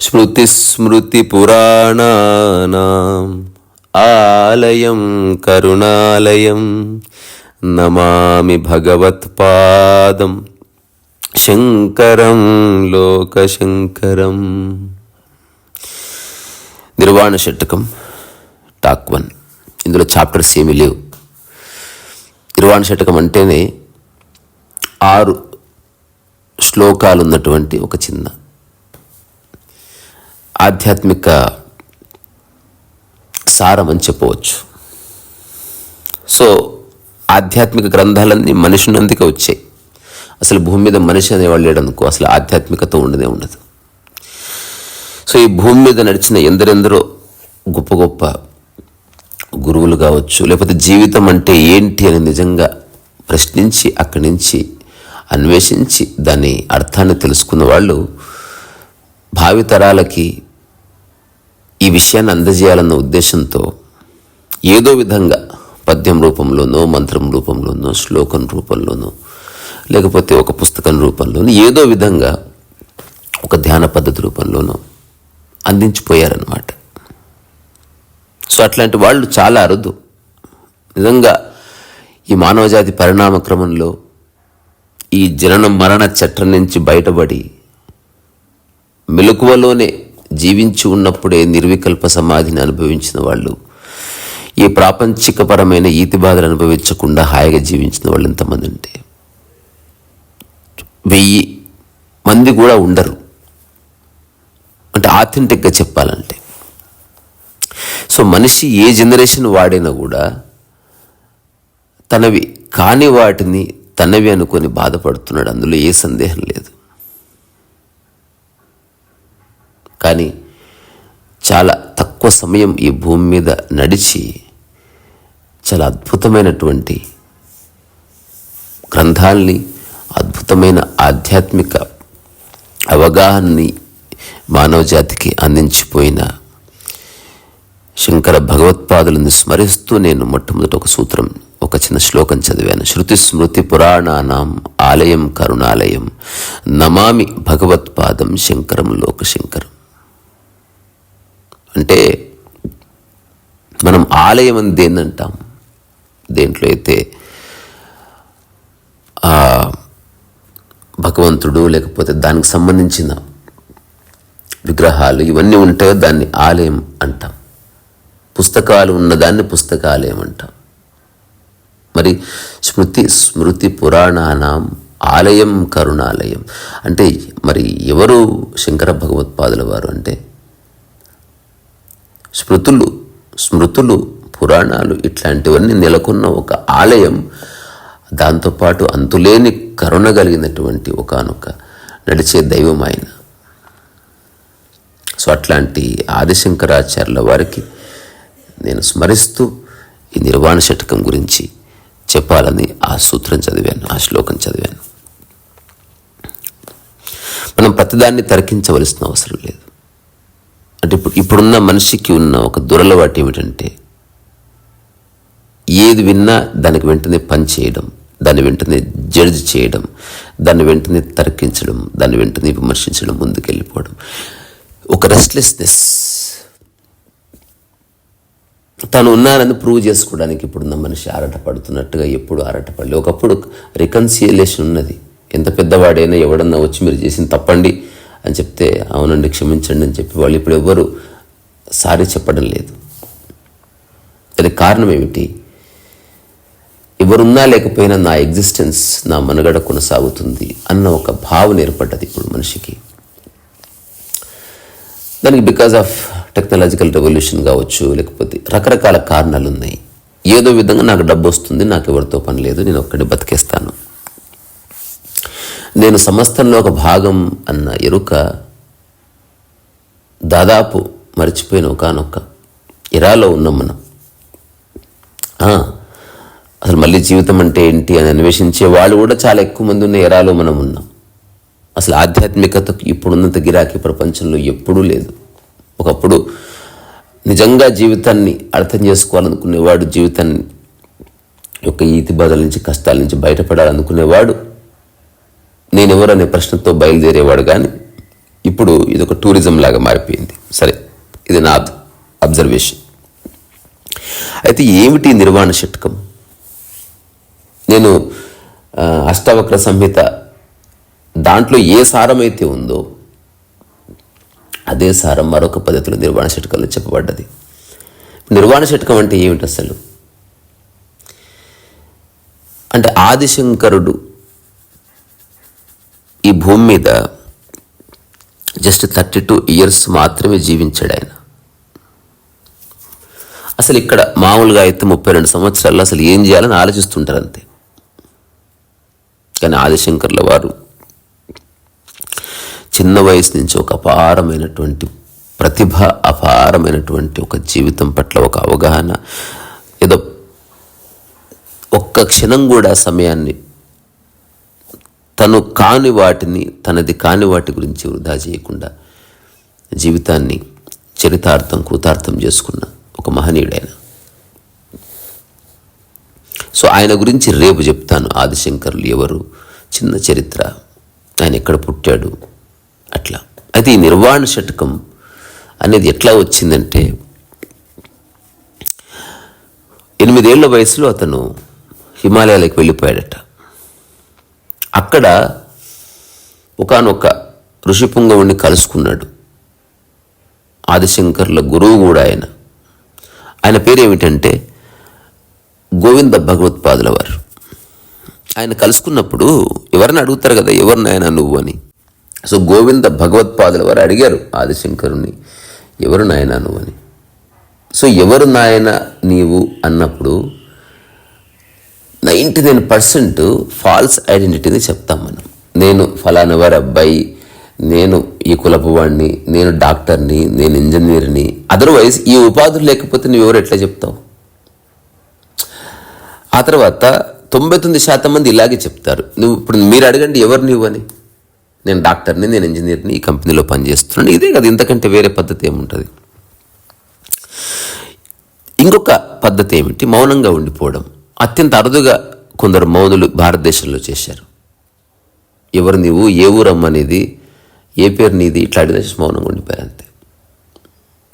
స్మృతిస్మృతిపురాణానాం ఆలయం కరుణాలయం. నమామి భగవత్పాదం శంకరం లోకశంకరం. Nirvana Shatkam talk one. ఇందులో చాప్టర్స్ ఏమీ లేవు. నిర్వాణ షట్కం అంటేనే ఆరు శ్లోకాలు ఉన్నటువంటి ఒక చిన్న ఆధ్యాత్మిక సారం అని చెప్పవచ్చు. సో ఆధ్యాత్మిక గ్రంథాలన్నీ మనిషి నందుకే వచ్చాయి. అసలు భూమి మీద మనిషి అనేవాళ్ళు లేడనుకో అసలు ఆధ్యాత్మికత ఉండదే ఉండదు. సో ఈ భూమి మీద నడిచిన ఎందరెందరో గొప్ప గొప్ప గురువులు కావచ్చు లేకపోతే జీవితం అంటే ఏంటి అని నిజంగా ప్రశ్నించి అక్కడి నుంచి అన్వేషించి దాని అర్థాన్ని తెలుసుకున్న వాళ్ళు భావితరాలకి ఈ విషయాన్ని అందజేయాలన్న ఉద్దేశంతో ఏదో విధంగా పద్యం రూపంలోనో మంత్రం రూపంలోనో శ్లోకం రూపంలోనో లేకపోతే ఒక పుస్తకం రూపంలోనో ఏదో విధంగా ఒక ధ్యాన పద్ధతి రూపంలోనో అందించిపోయారనమాట సో అట్లాంటి వాళ్ళు చాలా అరుదు. నిజంగా ఈ మానవజాతి పరిణామ క్రమంలో ఈ జనన మరణ చట్టం నుంచి బయటపడి మెలకువలోనే జీవించి ఉన్నప్పుడే నిర్వికల్ప సమాధిని అనుభవించిన వాళ్ళు ఈ ప్రాపంచికపరమైన ఈతి బాధలు అనుభవించకుండా హాయిగా జీవించిన వాళ్ళు ఎంతమంది అంటే వెయ్యి మంది కూడా ఉండరు. అంటే ఆథెంటిక్గా చెప్పాలంటే. సో మనిషి ఏ జనరేషన్ వాడినా కూడా తనవి కాని వాటిని తనవి అనుకొని బాధపడుతున్నాడు. అందులో ఏ సందేహం లేదు. కానీ చాలా తక్కువ సమయం ఈ భూమి మీద నడిచి చాలా అద్భుతమైనటువంటి గ్రంథాల్ని అద్భుతమైన ఆధ్యాత్మిక అవగాహనని మానవ జాతికి అందించిపోయిన శంకర భగవత్పాదులను స్మరిస్తూ నేను మొట్టమొదటి ఒక సూత్రం ఒక చిన్న శ్లోకం చదివాను. శృతి స్మృతి పురాణానాం ఆలయం కరుణాలయం నమామి భగవత్పాదం శంకరం లోకశంకరం. అంటే మనం ఆలయం అని దేన్నంటాం? దేంట్లో అయితే భగవంతుడు లేకపోతే దానికి సంబంధించిన విగ్రహాలు ఇవన్నీ ఉంటాయో దాన్ని ఆలయం అంటాం. పుస్తకాలు ఉన్నదాన్ని పుస్తకాలయమంటాం మరి స్మృతి స్మృతి పురాణానాం ఆలయం కరుణాలయం. అంటే మరి ఎవరు శంకర భగవత్పాదుల వారు అంటే? స్మృతులు స్మృతులు పురాణాలు ఇట్లాంటివన్నీ నెలకొన్న ఒక ఆలయం దాంతోపాటు అంతులేని కరుణ కలిగినటువంటి ఒకనొక నడిచే దైవం ఆయన. సో అట్లాంటి ఆదిశంకరాచార్యుల వారికి నేను స్మరిస్తూ ఈ నిర్వాణ శతకం గురించి చెప్పాలని ఆ సూత్రం చదివాను ఆ శ్లోకం చదివాను. మనం ప్రతిదాన్ని తర్కించవలసిన అవసరం లేదు. అంటే ఇప్పుడు ఇప్పుడున్న మనిషికి ఉన్న ఒక దురలవాటు ఏమిటంటే ఏది విన్నా దానికి వెంటనే పని చేయడం దాన్ని వెంటనే జడ్జ్ చేయడం దాన్ని వెంటనే తర్కించడం దాన్ని వెంటనే విమర్శించడం ముందుకెళ్ళిపోవడం. ఒక రెస్ట్లెస్నెస్ తను ఉన్నానని ప్రూవ్ చేసుకోవడానికి ఇప్పుడున్న మనిషి ఆరాటపడుతున్నట్టుగా ఎప్పుడు ఆరాటపడలేదు ఒకప్పుడు రికన్సియలేషన్ ఉన్నది. ఎంత పెద్దవాడైనా ఎవడన్నా వచ్చి మీరు చేసింది తప్పండి అని చెప్తే అవునండి క్షమించండి అని చెప్పి వాళ్ళు ఇప్పుడు ఎవ్వరు సారీ చెప్పడం లేదు. దానికి కారణం ఏమిటి? ఎవరున్నా లేకపోయినా నా ఎగ్జిస్టెన్స్ నా మనుగడ కొనసాగుతుంది అన్న ఒక భావన ఏర్పడ్డది ఇప్పుడు మనిషికి. దానికి బికాజ్ ఆఫ్ టెక్నాలజికల్ రెవల్యూషన్ కావచ్చు లేకపోతే రకరకాల కారణాలు ఉన్నాయి ఏదో విధంగా నాకు డబ్బు వస్తుంది నాకు ఎవరితో పని లేదు నేను ఒక్కడిని బతికేస్తాను. నేను సమస్తంలో ఒక భాగం అన్న ఎరుక దాదాపు మర్చిపోయిన ఒకనొక్క ఇరాలో ఉన్నాం మనం. అసలు మళ్ళీ జీవితం అంటే ఏంటి అని అన్వేషించే వాళ్ళు కూడా చాలా ఎక్కువ మంది ఉన్న ఎరాలో మనం ఉన్నాం. అసలు ఆధ్యాత్మికతకు ఇప్పుడున్నంత గిరాకీ ప్రపంచంలో ఎప్పుడూ లేదు. ఒకప్పుడు నిజంగా జీవితాన్ని అర్థం చేసుకోవాలనుకునేవాడు జీవితాన్ని యొక్క ఈతి బాధల నుంచి కష్టాల నుంచి బయటపడాలనుకునేవాడు. నేనెవరనే ప్రశ్నతో బయలుదేరేవాడు కానీ ఇప్పుడు ఇది ఒక టూరిజం లాగా మారిపోయింది. సరే ఇది నా అబ్జర్వేషన్. అయితే ఏమిటి నిర్వాణ షట్కం నేను అష్టావక్ర సంహిత దాంట్లో ఏ సారమైతే ఉందో అదే సారం మరొక పద్ధతిలో నిర్వాణ షట్కంలో చెప్పబడ్డది. నిర్వాణ షట్కం అంటే ఏమిటి అసలు? అంటే ఆదిశంకరుడు ఈ భూమి మీద జస్ట్ థర్టీ టూ ఇయర్స్ మాత్రమే జీవించాడు ఆయన. అసలు ఇక్కడ మామూలుగా అయితే ముప్పై రెండు సంవత్సరాల్లో అసలు ఏం చేయాలని ఆలోచిస్తుంటారు అంతే. కానీ ఆదిశంకర్ల వారు చిన్న వయసు నుంచి ఒక అపారమైనటువంటి ప్రతిభ అపారమైనటువంటి ఒక జీవితం పట్ల ఒక అవగాహన ఏదో ఒక్క క్షణం కూడా సమయాన్ని తను కాని వాటిని తనది కాని వాటి గురించి వృధా చేయకుండా జీవితాన్ని చరితార్థం కృతార్థం చేసుకున్న ఒక మహనీయుడైన. సో ఆయన గురించి రేపు చెప్తాను. ఆదిశంకర్లు ఎవరు? చిన్న చరిత్ర. ఆయన ఎక్కడ పుట్టాడు? అట్లా. అయితే ఈ నిర్వాణ శటకం అనేది ఎట్లా వచ్చిందంటే ఎనిమిదేళ్ళ వయసులో అతను హిమాలయాలకు వెళ్ళిపోయాడట. అక్కడ ఒకానొక ఋషిపుంగవుణ్ణి కలుసుకున్నాడు. ఆదిశంకర్ల గురువు కూడా ఆయన. ఆయన పేరు ఏమిటంటే గోవింద భగవత్పాదుల వారు. ఆయన కలుసుకున్నప్పుడు ఎవరిని అడుగుతారు కదా ఎవరినైనా నాయన నువ్వు అని. సో గోవింద భగవత్పాదుల వారు అడిగారు ఆదిశంకరుని ఎవరు నాయన నువ్వు అని? సో ఎవరు నాయన నీవు? అన్నప్పుడు నైంటీ నైన్ పర్సెంట్ ఫాల్స్ ఐడెంటిటీని చెప్తాం మనం నేను ఫలానా వారి అబ్బాయి నేను ఈ కులపు వాడిని నేను డాక్టర్ని నేను ఇంజనీర్ని. అదర్వైజ్ ఈ ఉపాధులు లేకపోతే నువ్వు ఎవరు ఎట్లా చెప్తావు? ఆ తర్వాత తొంభై తొమ్మిది శాతం మంది ఇలాగే చెప్తారు. నువ్వు ఇప్పుడు మీరు అడగండి ఎవరు నువ్వు అని? నేను డాక్టర్ని నేను ఇంజనీర్ని ఈ కంపెనీలో పనిచేస్తున్నాను. ఇదే కదా ఇంతకంటే వేరే పద్ధతి ఏముంటుంది? ఇంకొక పద్ధతి ఏమిటి? మౌనంగా ఉండిపోవడం. అత్యంత అరుదుగా కొందరు మౌనులు భారతదేశంలో చేశారు. ఎవరు నీవు? ఏ ఊరమ్మనేది ఏ పేరు నీది? ఇట్లా అడిగిన మౌనంగా ఉండిపోయారు అంతే.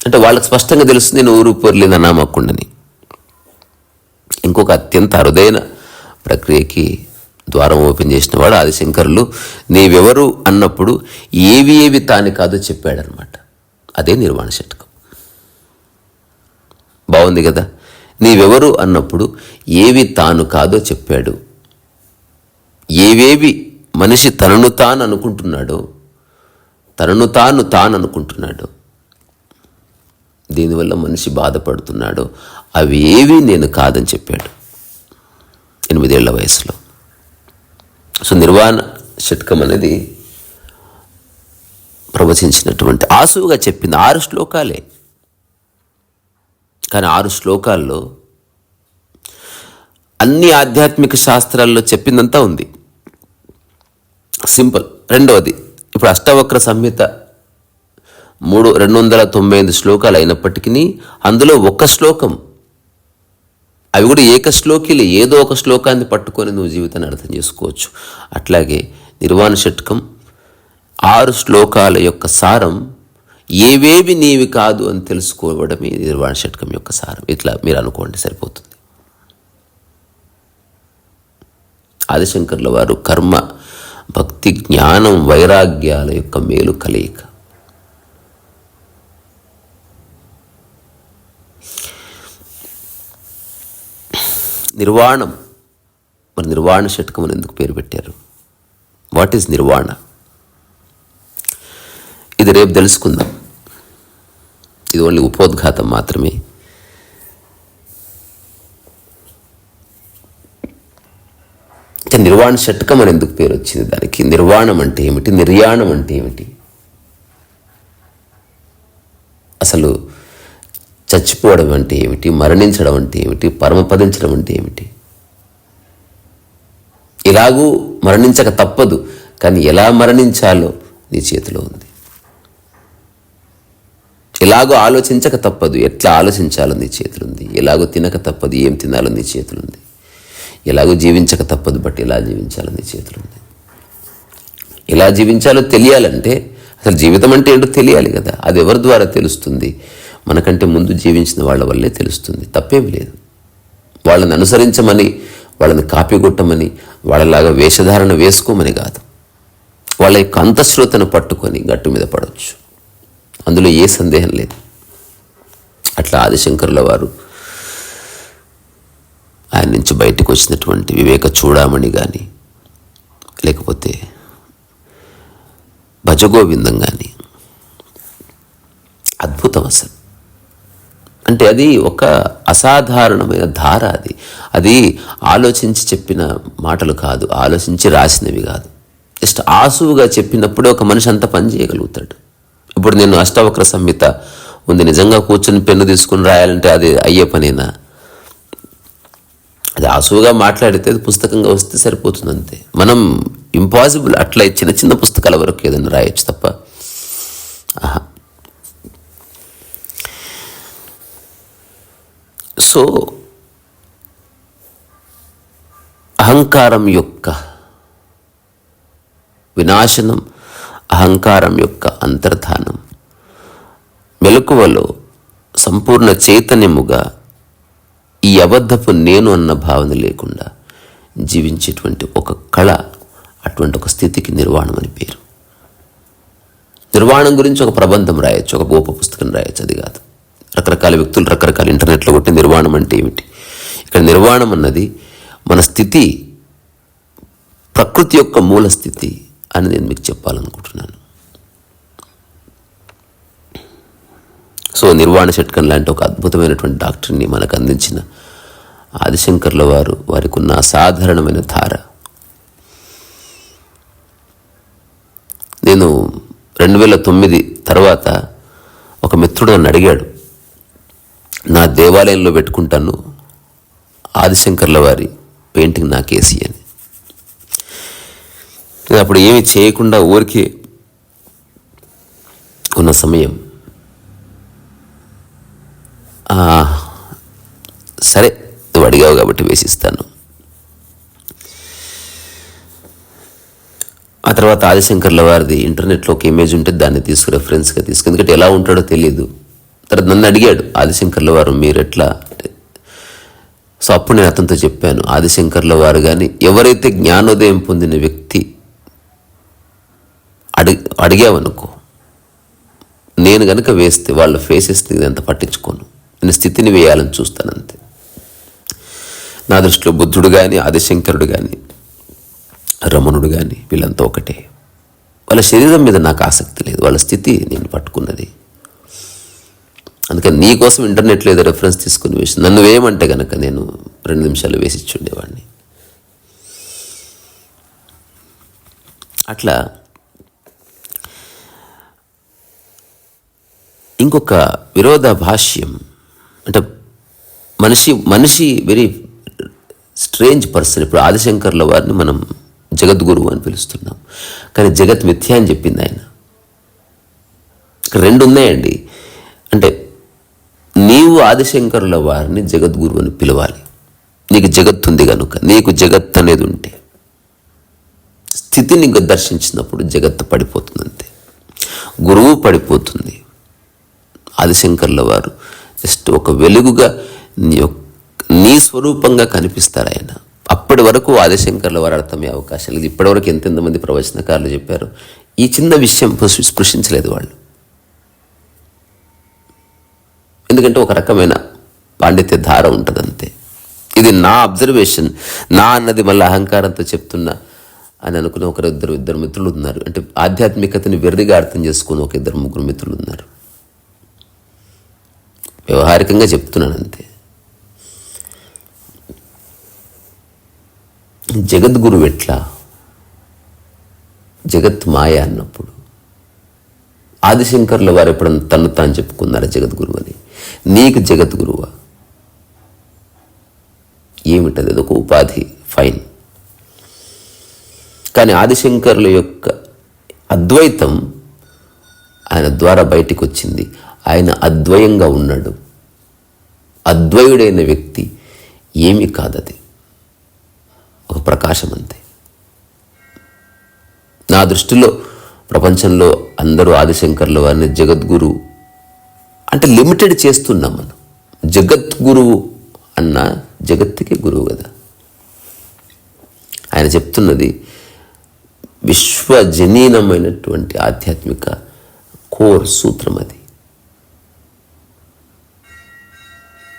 అంటే వాళ్ళకి స్పష్టంగా తెలుస్తుంది నేను ఊరు పోర్లేదు అనామకుండని ఇంకొక అత్యంత అరుదైన ప్రక్రియకి ద్వారం ఓపెన్ చేసిన వాడు ఆదిశంకరులు నీవెవరు? అన్నప్పుడు ఏవి ఏవి తాని కాదో చెప్పాడనమాట. అదే నిర్వాణ శతకం. బాగుంది కదా? నీవెవరు? అన్నప్పుడు ఏవి తాను కాదో చెప్పాడు. ఏవేవి మనిషి తనను తాను అనుకుంటున్నాడో తనను తాను తాను అనుకుంటున్నాడు దీనివల్ల మనిషి బాధపడుతున్నాడో అవి ఏవి నేను కాదని చెప్పాడు. ఎనిమిదేళ్ళ వయసులో. సో నిర్వాణ శతకం అనేది ప్రవచించినటువంటి ఆసువుగా చెప్పింది. ఆరు శ్లోకాలే. కానీ ఆరు శ్లోకాల్లో అన్ని ఆధ్యాత్మిక శాస్త్రాల్లో చెప్పిందంతా ఉంది. సింపుల్. రెండవది ఇప్పుడు అష్టవక్ర సంహిత మూడు రెండు వందల తొంభై ఐదు శ్లోకాలు అయినప్పటికీ అందులో ఒక శ్లోకం అవి కూడా ఏక శ్లోకిలే ఏదో ఒక శ్లోకాన్ని పట్టుకొని నువ్వు జీవితాన్ని అర్థం చేసుకోవచ్చు. అట్లాగే నిర్వాణ షట్కం ఆరు శ్లోకాల యొక్క సారం ఏవేవి నీవి కాదు అని తెలుసుకోవడమే నిర్వాణ షట్కం యొక్క సారం. ఇట్లా మీరు అనుకోండి సరిపోతుంది. ఆదిశంకర్ల వారు కర్మ భక్తి జ్ఞానం వైరాగ్యాల యొక్క మేలు కలయిక. నిర్వాణం. మరి నిర్వాణ షట్కం అని ఎందుకు పేరు పెట్టారు? What is nirvana? ఇది రేపు తెలుసుకుందాం. ఇది ఓన్లీ ఉపోద్ఘాతం మాత్రమే. నిర్వాణ షట్కం అని ఎందుకు పేరు వచ్చింది దానికి? నిర్వాణం అంటే ఏమిటి? నిర్యాణం అంటే ఏమిటి? అసలు చచ్చిపోవడం అంటే ఏమిటి? మరణించడం అంటే ఏమిటి? పరమపదించడం అంటే ఏమిటి? ఇలాగూ మరణించక తప్పదు కానీ ఎలా మరణించాలో నీ చేతిలో ఉంది. ఎలాగో ఆలోచించక తప్పదు ఎట్లా ఆలోచించాలో నీ చేతులుంది ఎలాగో తినక తప్పదు ఏం తినాలో నీ చేతులుంది ఎలాగో జీవించక తప్పదు బట్ ఎలా జీవించాలో నీ చేతులుంది ఎలా జీవించాలో తెలియాలంటే అసలు జీవితం అంటే ఏంటో తెలియాలి కదా. అది ఎవరి ద్వారా తెలుస్తుంది? మనకంటే ముందు జీవించిన వాళ్ళ వల్లే తెలుస్తుంది. తప్పేం లేదు. వాళ్ళని అనుసరించమని వాళ్ళని కాపీ కొట్టమని వాళ్ళలాగా వేషధారణ వేసుకోమని కాదు. వాళ్ళ యొక్క అంతశ్రోతను పట్టుకొని గట్టు మీద పడవచ్చు. అందులో ఏ సందేహం లేదు. అట్లా ఆదిశంకరుల వారు ఆయన నుంచి బయటకు వచ్చినటువంటి వివేక చూడామణి కానీ లేకపోతే భజగోవిందం కానీ అద్భుతం అసలు అంటే అది ఒక అసాధారణమైన ధార అది. అది ఆలోచించి చెప్పిన మాటలు కాదు ఆలోచించి రాసినవి కాదు. జస్ట్ ఆసువుగా చెప్పినప్పుడే ఒక మనిషి అంత పని చేయగలుగుతాడు. ఇప్పుడు నేను అష్టవక్ర సంహిత ఉంది నిజంగా కూర్చొని పెన్ను తీసుకుని రాయాలంటే అది అయ్యే పనేనా? అది ఆసువుగా మాట్లాడితే అది పుస్తకంగా వస్తే సరిపోతుంది అంతే. మనం ఇంపాసిబుల్ అట్లా చిన్న చిన్న పుస్తకాల వరకు ఏదైనా రాయొచ్చు తప్ప. సో అహంకారం యొక్క వినాశనం అహంకారం యొక్క అంతర్ధానం మెలకువలో సంపూర్ణ చైతన్యముగా ఈ అబద్ధపు నేను అన్న భావన లేకుండా జీవించేటువంటి ఒక కళ అటువంటి ఒక స్థితికి నిర్వాణం అని పేరు. నిర్వాణం గురించి ఒక ప్రబంధం రాయొచ్చు ఒక గోప పుస్తకం రాయొచ్చు అది కాదు. రకరకాల వ్యక్తులు రకరకాల ఇంటర్నెట్లో కొట్టి నిర్వాణం అంటే ఏమిటి? ఇక్కడ నిర్వాణం అన్నది మన స్థితి ప్రకృతి యొక్క మూల స్థితి అని నేను మీకు చెప్పాలనుకుంటున్నాను. సో నిర్వాణ షట్కన్ లాంటి ఒక అద్భుతమైనటువంటి డాక్టర్ని మనకు అందించిన ఆదిశంకర్ల వారు వారికి ఉన్న అసాధారణమైన ధార. నేను రెండు వేల తొమ్మిది తర్వాత ఒక మిత్రుడు నన్ను అడిగాడు నా దేవాలయంలో పెట్టుకుంటాను. ఆదిశంకర్ల వారి పెయింటింగ్ నాకేసి అని. అప్పుడు ఏమి చేయకుండా ఊరికే ఉన్న సమయం. సరే నువ్వు అడిగావు కాబట్టి వేసిస్తాను. ఆ తర్వాత ఆదిశంకర్ల వారిది ఇంటర్నెట్లో ఒక ఇమేజ్ ఉంటే దాన్ని తీసుకు రెఫరెన్స్గా తీసుకు ఎందుకంటే ఎలా ఉంటాడో తెలియదు. తర్వాత నన్ను అడిగాడు ఆదిశంకర్ల వారు మీరెట్లా? సో అప్పుడు నేను అతనితో చెప్పాను ఆదిశంకర్ల వారు కానీ ఎవరైతే జ్ఞానోదయం పొందిన వ్యక్తి అడి అడిగావనుకో నేను గనుక వేస్తే వాళ్ళ ఫేసెస్ని ఇదంతా పట్టించుకోను నేను స్థితిని వేయాలని చూస్తాను అంతే నా దృష్టిలో బుద్ధుడు కానీ ఆదిశంకరుడు కానీ రమణుడు కానీ వీళ్ళంతా ఒకటే. వాళ్ళ శరీరం మీద నాకు ఆసక్తి లేదు వాళ్ళ స్థితి నేను పట్టుకున్నది అందుకని నీ కోసం ఇంటర్నెట్లో ఏదో రెఫరెన్స్ తీసుకుని వేసి నన్ను వేయమంటే కనుక నేను రెండు నిమిషాలు వేసి ఇచ్చి ఉండేవాడిని అట్లా ఇంకొక విరోధ భాష్యం అంటే మనిషి మనిషి వెరీ స్ట్రేంజ్ పర్సన్ ఇప్పుడు ఆదిశంకర్ల వారిని మనం జగద్గురువు అని పిలుస్తున్నాం. కానీ జగత్ మిథ్య అని చెప్పింది ఆయన. ఇక్కడ రెండు ఉన్నాయండి. అంటే నీవు ఆదిశంకరుల వారిని జగద్గురు అని పిలవాలి. నీకు జగత్ ఉంది కనుక నీకు జగత్ అనేది ఉంటే స్థితిని దర్శించినప్పుడు జగత్తు పడిపోతుంది అంతే గురువు పడిపోతుంది. ఆదిశంకర్ల వారు జస్ట్ ఒక వెలుగుగా నీ యొక్క- నీ స్వరూపంగా కనిపిస్తారు ఆయన. అప్పటి వరకు ఆదిశంకర్ల వారు అర్థమయ్యే అవకాశం లేదు ఇప్పటివరకు ఎంతెంతమంది ప్రవచనకారులు చెప్పారు ఈ చిన్న విషయం స్పృశించలేదు వాళ్ళు. ఎందుకంటే ఒక రకమైన పాండిత్య ధార ఉంటుంది అంతే ఇది నా అబ్జర్వేషన్ నా అన్నది మళ్ళీ అహంకారంతో చెప్తున్నా అని అనుకున్న ఒకరు ఇద్దరు ఇద్దరు మిత్రులు ఉన్నారు. అంటే ఆధ్యాత్మికతని వెర్రిగా అర్థం చేసుకుని ఒక ఇద్దరు ముగ్గురు మిత్రులు ఉన్నారు. వ్యవహారికంగా చెప్తున్నాను అంతే. జగద్గురువు ఎట్లా? జగత్ మాయ అన్నప్పుడు. ఆదిశంకర్ల వారు ఎప్పుడన్నా తను తాను చెప్పుకున్నారు జగద్గురువు అని? నీకు జగద్గురువా? ఏమిటది? అదొక ఉపాధి ఫైన్ కానీ ఆదిశంకరుల యొక్క అద్వైతం ఆయన ద్వారా బయటికి వచ్చింది ఆయన అద్వయంగా ఉన్నాడు. అద్వయుడైన వ్యక్తి ఏమి కాదది. ప్రకాశం అంతే. నా దృష్టిలో ప్రపంచంలో అందరూ ఆదిశంకర్ల వారిని జగద్గురు అంటే లిమిటెడ్ చేస్తున్నాం మనం. జగద్గురువు అన్న జగత్తుకి గురువు కదా. ఆయన చెప్తున్నది విశ్వజనీనమైనటువంటి ఆధ్యాత్మిక కోర్ సూత్రం అది.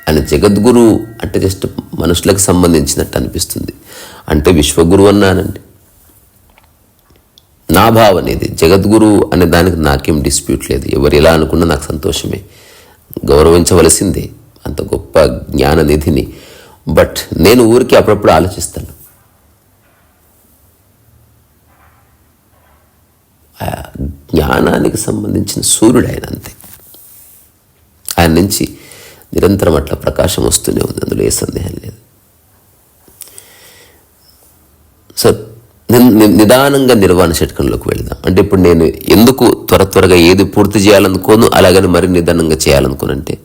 ఆయన జగద్గురు అంటే జస్ట్ మనుషులకు సంబంధించినట్టు అనిపిస్తుంది. అంటే విశ్వగురు అన్నానండి నా భావన ఇది. జగద్గురు అనే దానికి నాకేం డిస్ప్యూట్ లేదు. ఎవరు ఎలా అనుకున్నా నాకు సంతోషమే. గౌరవించవలసిందే అంత గొప్ప జ్ఞాన నిధిని బట్ నేను ఊరికి అప్పుడప్పుడు ఆలోచిస్తాను. జ్ఞానానికి సంబంధించిన సూర్యుడు ఆయన అంతే. ఆయన నుంచి నిరంతరం అట్లా ప్రకాశం వస్తూనే ఉంది. అందులో ఏ సందేహం లేదు సో ని- ని- నిదానంగా నిర్వహణ షట్కంలోకి వెళదాం. అంటే ఇప్పుడు నేను ఎందుకు త్వర త్వరగా ఏది పూర్తి చేయాలనుకోను అలాగని మరి నిదానంగా చేయాలనుకోనంటే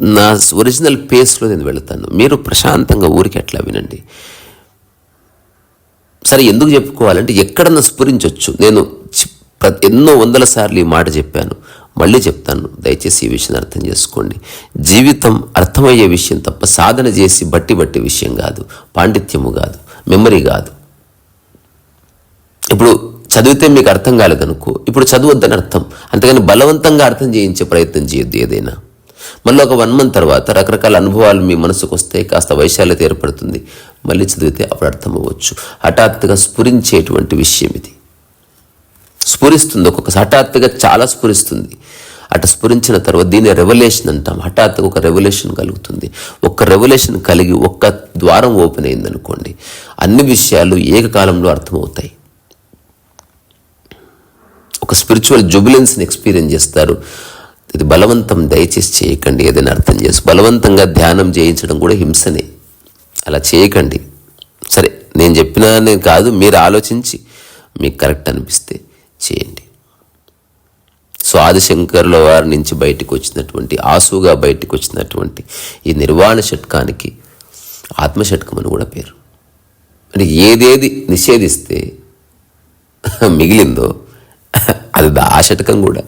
నా ఒరిజినల్ పేస్లో నేను వెళతాను. మీరు ప్రశాంతంగా ఊరికి ఎట్లా వినండి. సరే ఎందుకు చెప్పుకోవాలంటే ఎక్కడన్నా స్ఫురించవచ్చు నేను ఎన్నో వందల సార్లు ఈ మాట చెప్పాను. మళ్ళీ చెప్తాను. దయచేసి ఈ విషయాన్ని అర్థం చేసుకోండి. జీవితం అర్థమయ్యే విషయం తప్ప సాధన చేసి బట్టి బట్టి విషయం కాదు. పాండిత్యము కాదు. మెమరీ కాదు. ఇప్పుడు చదివితే మీకు అర్థం కాలేదనుకో ఇప్పుడు చదవద్దని అర్థం. అంతేగాని బలవంతంగా అర్థం చేయించే ప్రయత్నం చేయొద్దు ఏదైనా. మళ్ళీ ఒక వన్ మంత్ తర్వాత రకరకాల అనుభవాలు మీ మనసుకు వస్తే కాస్త వైశాల్యత ఏర్పడుతుంది. మళ్ళీ చదివితే అప్పుడు అర్థం అవ్వచ్చు హఠాత్తుగా స్ఫురించేటువంటి విషయం ఇది. స్ఫురిస్తుంది ఒక్కొక్క హఠాత్తుగా చాలా స్ఫురిస్తుంది. అటు స్ఫురించిన తర్వాత దీన్ని రెవల్యూషన్ అంటాం. హఠాత్తుగా ఒక రెవల్యూషన్ కలుగుతుంది. ఒక్క రెవల్యూషన్ కలిగి ఒక్క ద్వారం ఓపెన్ అయింది అనుకోండి అన్ని విషయాలు ఏకకాలంలో అర్థమవుతాయి. ఒక స్పిరిచువల్ జుబిలెన్స్ని ఎక్స్పీరియన్స్ చేస్తారు. ఇది బలవంతం దయచేసి చేయకండి ఏదైనా అర్థం చేసి. బలవంతంగా ధ్యానం చేయించడం కూడా హింసనే. అలా చేయకండి. సరే నేను చెప్పినా కాదు మీరు ఆలోచించి మీకు కరెక్ట్ అనిపిస్తే చేయండి. సో ఆదిశంకర్ల వారి నుంచి బయటకు వచ్చినటువంటి ఆసుగా బయటకు వచ్చినటువంటి ఈ నిర్వాణ షట్కానికి ఆత్మషట్కం అని కూడా పేరు. అంటే ఏదేది నిషేధిస్తే మిగిలిందో అది దా- కూడా.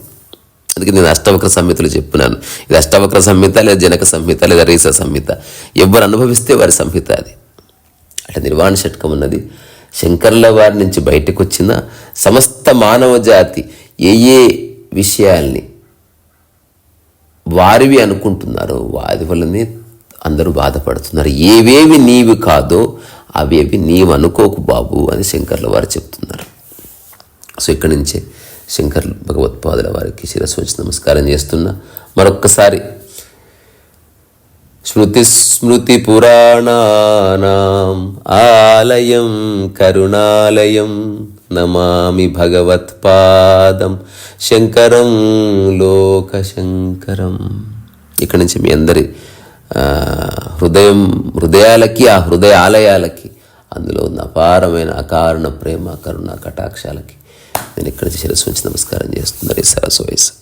అందుకే నేను అష్టవక్ర సంహితలు చెప్పున్నాను. ఇది అష్టవక్ర సంహిత లేదా జనక సంహిత లేదా రీస సంహిత? ఎవరు అనుభవిస్తే వారి సంహిత అది. అంటే నిర్వాణ షట్కం ఉన్నది. శంకర్ల వారి నుంచి బయటకు వచ్చిన సమస్త మానవ జాతి ఏ ఏ విషయాల్ని వారివి అనుకుంటున్నారో వారి వల్లనే అందరూ బాధపడుతున్నారు. ఏవేవి నీవి కాదో అవేవి నీవు అనుకోకు బాబు అని శంకర్ల వారు చెప్తున్నారు. సో ఇక్కడి నుంచే శంకర్ భగవత్పాదుల వారికి శిరస్సు వచ్చి నమస్కారం చేస్తున్నా. మరొక్కసారి శృతి స్మృతి పురాణానాం ఆలయం కరుణాలయం నమామి భగవత్పాదం శంకరం లోకశంకరం. ఇక్కడి నుంచి మీ అందరి హృదయం హృదయాలకి ఆ హృదయ ఆలయాలకి అందులో ఉన్న అపారమైన అకారణ ప్రేమ కరుణ కటాక్షాలకి నేను ఇక్కడి నుంచి శిరస్సు ఉంచి నమస్కారం చేస్తున్నారు ఈ సరస్సు వయసు